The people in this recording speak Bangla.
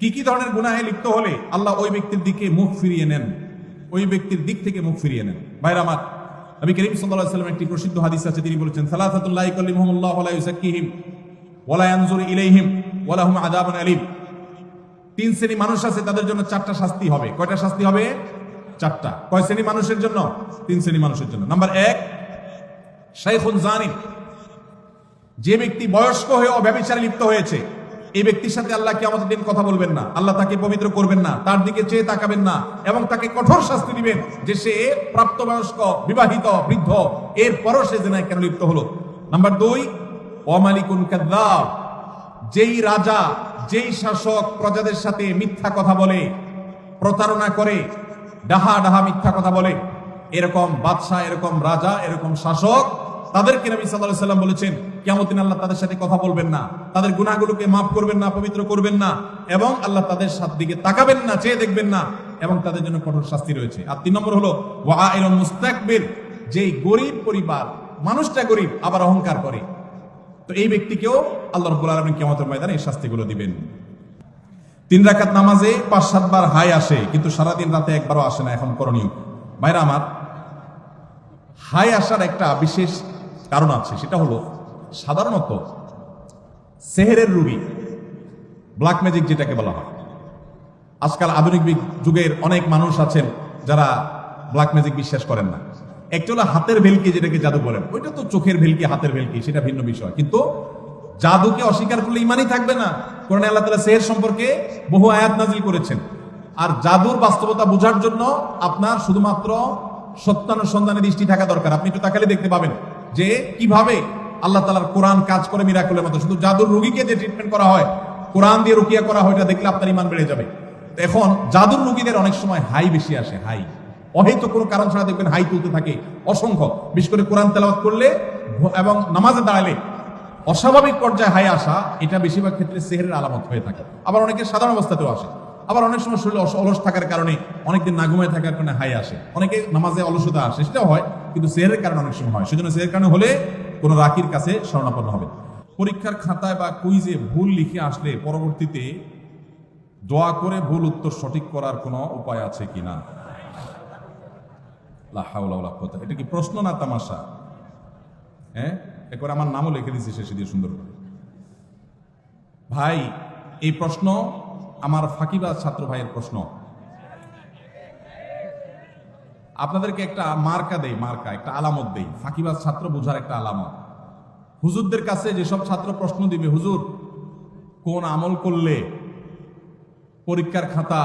কি কি ধরনের গুনাহে লিপ্ত হলে আল্লাহ ওই ব্যক্তির দিকে মুখ ফিরিয়ে নেন? ওই ব্যক্তির দিক থেকে মুখ ফিরিয়ে নেন। বাইরে আমার, নবী করিম সাল্লাল্লাহু আলাইহি একটি প্রসিদ্ধ হাদিস আছে, তিনি বলেছেন সালাসাতুল্লাহ ইকাল্লিমুহুমুল্লাহ ওয়া লা ইউযাক্কিহিম ওয়া লা ইয়ানজুরু ইলাইহিম ওয়া লাহুম তিন শ্রেণি মানুষ আছে, তাদের জন্য চারটা শাস্তি হবে। কয়টা শাস্তি হবে? চারটা। কয় শ্রেণি মানুষের জন্য? তিন শ্রেণি মানুষের জন্য। নাম্বার এক, শাইখুন জানিম। যে ব্যক্তি বয়স্ক হয়ে অব্যবিচারে লিপ্ত হয়েছে এই ব্যক্তির সাথে আল্লাহ কি আমাদের দিন কথা বলবেন না। আল্লাহ তাকে পবিত্র করবেন না। তার দিকে চেয়ে তাকাবেন না এবং তাকে কঠোর শাস্তি দিবেন যে সে প্রাপ্তবয়স্ক, বিবাহিত, বৃদ্ধ এর পরও সে জেনায় কেন লিপ্ত হলো? নাম্বার দুই অমালিকুন কাদ্দাব। যেই রাজা, যেই শাসক প্রজাদের সাথে মিথ্যা কথা বলে, প্রতারণা করে, ডাহা ডাহা মিথ্যা কথা বলে, এরকম বাদশাহ, এরকম রাজা, এরকম শাসক তাদেরকে নবী আলাইহি সাল্লাম বলেছেন কিয়ামত দিন আল্লাহ তাদের সাথে কথা বলবেন না। তাদের গুনাহগুলোকে মাফ করবেন না, পবিত্র করবেন না এবং আল্লাহ তাদের সাথ দিকে তাকাবেন না, চেয়ে দেখবেন না এবং তাদের জন্য কঠোর শাস্তি রয়েছে। আর তিন নম্বর হলো ওয়াইলুন মুস্তাকবির যেই গরিব পরিবার, মানুষটা গরিব, আবার অহংকার করে। তো এই ব্যক্তিকেও আল্লাহ রব্বুল আলমিন কিয়ামতের ময়দানে এই শাস্তিগুলো দিবেন। তিন রাকাত নামাজে পাঁচ সাতবার হাই আসে, কিন্তু সারাদিন রাতে একবারও আসে না, এখন করণীয়। ভাইরা আমার, হাই আসার একটা বিশেষ কারণ আছে, সেটা হলো সাধারণত সেহেরের রুগী ব্ল্যাক ম্যাজিক যেটাকে বলা হয়। আজকাল আধুনিক যুগের অনেক মানুষ আছেন যারা ব্ল্যাক ম্যাজিক বিশ্বাস করেন না। একটা হলো হাতের ভেলকি যেটাকে জাদু বলেন, ওইটা তো চোখের ভেলকি, হাতের ভেলকি, সেটা ভিন্ন বিষয়। কিন্তু জাদুকে অস্বীকার করলে ইমানই থাকবে না। কোরআন আল্লাহ তালা সেহের সম্পর্কে বহু আয়াত নাজিল করেছেন। আর জাদুর বাস্তবতা বোঝার জন্য আপনার শুধুমাত্র সত্যানুসন্ধানে দৃষ্টি থাকা দরকার। আপনি একটু তাকালে দেখতে পাবেন। যে কীভাবে আল্লাহ তালার কোরআন কাজ করে মিরাকুলের মতো। শুধু জাদুর রুগীকে যে ট্রিটমেন্ট করা হয়, কোরআন দিয়ে রুকিয়া করা হয়, এটা দেখলে আপনার ইমান বেড়ে যাবে। এখন জাদুর রুগীদের অনেক সময় হাই বেশি আসে, হাই। অহেতু কোনো কারণ ছাড়া দেখবেন হাই তুলতে থাকে। অসংখ্য। বিশেষ করে কোরআন তেলাওয়াত করলে এবং নামাজে দাঁড়ালে অস্বাভাবিক পর্যায়ে হাই আসা, এটা বেশিরভাগ ক্ষেত্রে সেহেরের আলামত হয়ে থাকে। আবার অনেকে সাধারণ অবস্থাতেও আসে। আবার অনেক সময় শরীর অলস থাকার কারণে অনেকদিন না ঘুমিয়ে থাকার কারণে হাই আসে। অনেকে নামাজে অলসতা আসে, সেটাও হয়। কিন্তু সেহেরের কারণে অনেক সময় হয়। সেজন্য সেহের কারণে হলে কোনো রাকির কাছে শরণাপন্ন হবে পরীক্ষার খাতায় বা কুইজে ভুল লিখে আসলে পরবর্তীতে দোয়া করে ভুল উত্তর সঠিক করার কোনো উপায় আছে ওয়ালা কুওয়াতা। এটা কি প্রশ্ন না তামাশা? হ্যাঁ? একবার আমার নামও লিখে দিয়েছি শেষে দিয়ে সুন্দর করে। ভাই, এই প্রশ্ন আমার ফাঁকিবাজ ছাত্র ভাইয়ের প্রশ্ন। আপনাদেরকে একটা মার্কা দেয় মার্কা, একটা আলামত দেই। ফাঁকিবাজ ছাত্র, বোঝার একটা আলামত। হুজুরদের কাছে যেসব ছাত্র প্রশ্ন দিবে, হুজুর, কোন আমল করলে পরীক্ষার খাতা